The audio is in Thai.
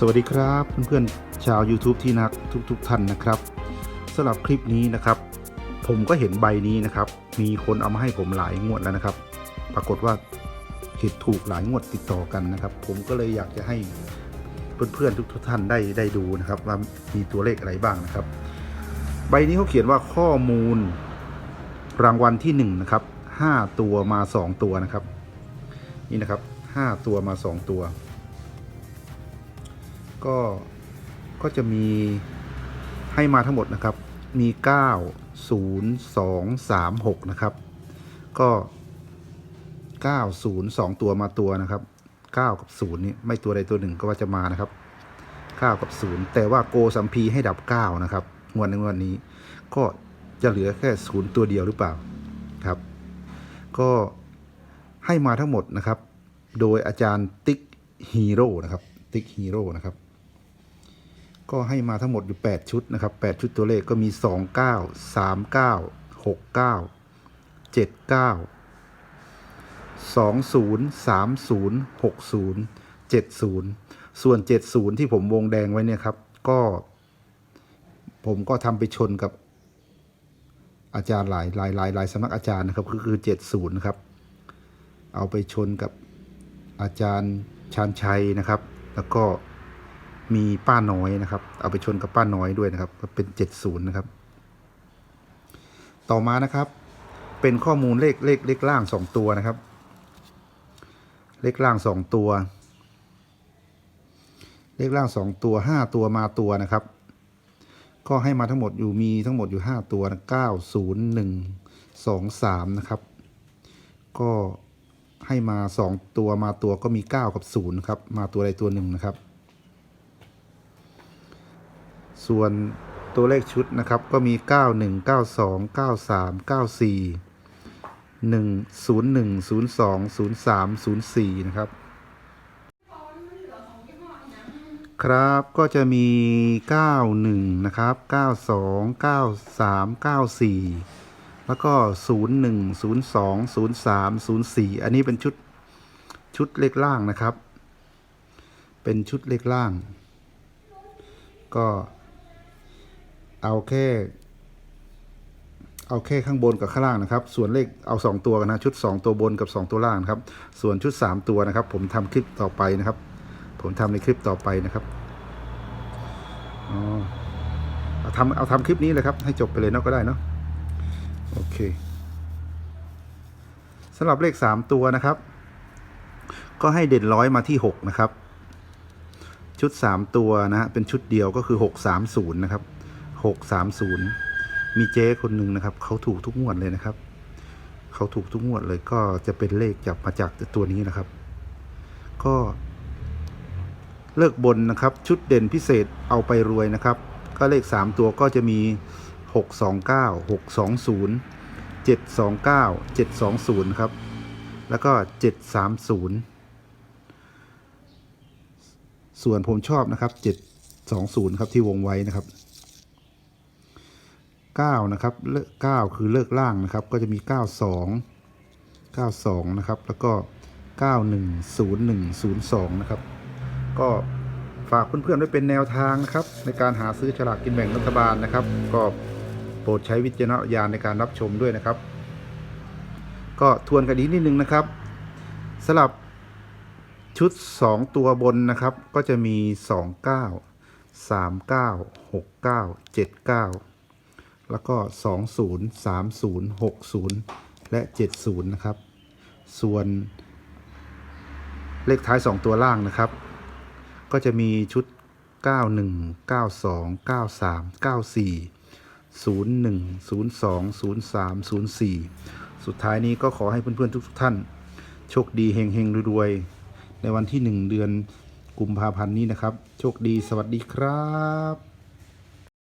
สวัสดีครับเพื่อนๆชาว YouTube ที่นักทุกๆทท่านนะครับสำหรับคลิปนี้นะครับ ผมก็เห็นใบนี้นะครับ มีคนเอามาให้ผมหลายงวดแล้วนะครับ ปรากฏว่าเห็นถูกหลายงวดติดต่อกันนะครับ ผมก็เลยอยากจะให้เพื่อนๆทุกๆท่านได้ได้ดูนะครับว่ามีตัวเลขอะไรบ้างนะครับ ใบนี้เขาเขียนว่าข้อมูลรางวัลที่หนึ่งนะครับห้าตัวมาสองตัวนะครับ นี่นะครับห้าตัวมาสองตัว ก็ก็จะมีให้มาทั้งหมดนะครับ มี 9 0 2 3 6 นะครับ ก็ 9 0 2 ตัวมาตัวนะครับ 9 กับ 0 นี่ไม่ตัวใดตัวหนึ่งก็ว่าจะมานะครับ 9 กับ 0 แต่ว่าโกสัมพีให้ดับ 9 นะครับงวดในงวดนี้ ก็จะเหลือแค่ 0 ตัวเดียวหรือเปล่าครับ ก็ให้มาทั้งหมดนะครับ โดยอาจารย์ติ๊กฮีโร่นะครับ ติ๊กฮีโร่นะครับ ก็ให้มาทั้งหมดอยู่ 8 ชุดนะครับ 8 ชุดตัวเลขก็มี 2 9 3 9 6 9 7 9 2 0 3 0 6 0 7 0 ส่วน 70 ที่ผมวงแดงไว้เนี่ยครับ ก็ ผมก็ทำไปชนกับอาจารย์หลายหลายหลายหลายสำนักอาจารย์นะครับก็คือ 70นะครับ เอาไปชนกับอาจารย์ชาญชัยนะครับ แล้วก็ มีป้าน้อยนะครับ เอาไปชนกับป้าน้อยด้วยนะครับ ก็เป็น70นะครับ ต่อมานะครับ เป็นข้อมูลเลขเลขเลขล่าง2ตัวนะครับ เลขล่าง2ตัว เลขล่าง2ตัว5ตัวมาตัวนะครับ ก็ให้มาทั้งหมดอยู่มีทั้งหมดอยู่5ตัวนะ9 0 1 2 3นะครับ ก็ให้มา2ตัวมาตัวก็มี9กับ0ครับ มาตัวใดตัวหนึ่งนะครับ ส่วนตัวเลขชุดนะครับก็มี 91 92 93 94 1 01 02 03 04 นะครับ ครับก็จะมี 91 นะครับ 92 93 94 แล้วก็ 01 02 03 04 อันนี้เป็นชุดชุดเลขล่างนะครับ เป็นชุดเลขล่าง ก็ เอาแค่ เอาแค่ข้างบนกับข้างล่างนะครับ ส่วนเลขเอา 2 ตัวกันนะ ชุด 2 ตัวบนกับ 2 ตัวล่างครับ ส่วนชุด 3 ตัวนะครับ ผมทำคลิปต่อไปนะครับ ผมทำในคลิปต่อไปนะครับอ๋อเอาทำเอาทำคลิปนี้เลยครับ ให้จบไปเลยเนาะก็ได้เนาะโอเคสำหรับเลข 3 ตัวนะครับ ก็ให้เด่นร้อยมาที่ 6 นะครับ ชุด 3 ตัวนะฮะเป็นชุดเดียวก็คือ 630 นะครับ 630มีเจ๊คนหนึ่งนะครับเขาถูกทุกงวดเลยนะครับเขาถูกทุกงวดเลยก็จะเป็นเลขจากมาจากตัวนี้นะครับ ก็ เลิกบนนะครับ ชุดเด่นพิเศษเอาไปรวยนะครับ ก็เลข 3 ตัวก็จะมี 629 620 729 720 ครับ แล้วก็ 730 ส่วนผมชอบนะครับ 720 ครับที่วงไว้นะครับ 9นะครับเลข9คือเลิกล่างนะครับ ก็จะมี 92 92 นะครับ แล้วก็ 910102 นะครับ ก็ฝากเพื่อนๆไว้เป็นแนวทางนะครับ ในการหาซื้อฉลากกินแบ่งรัฐบาลนะครับ ก็โปรดใช้วิจารณญาณในการรับชมด้วยนะครับ ก็ทวนกันอีกนิดนึงนะครับสลับชุด 2 ตัวบนนะครับ ก็จะมี 29 39 69 79 แล้วก็ 20 30 60 และ 70 นะครับ ส่วนเลขท้าย 2 ตัวล่างนะครับ ก็จะมีชุด 91 92 93 94 01 02 03 04 สุดท้ายนี้ก็ขอให้เพื่อนๆ ทุกๆท่าน โชคดีเฮงเฮงๆรวยๆ ในวันที่ 1 เดือนกุมภาพันธ์นี้นะครับ โชคดีสวัสดีครับ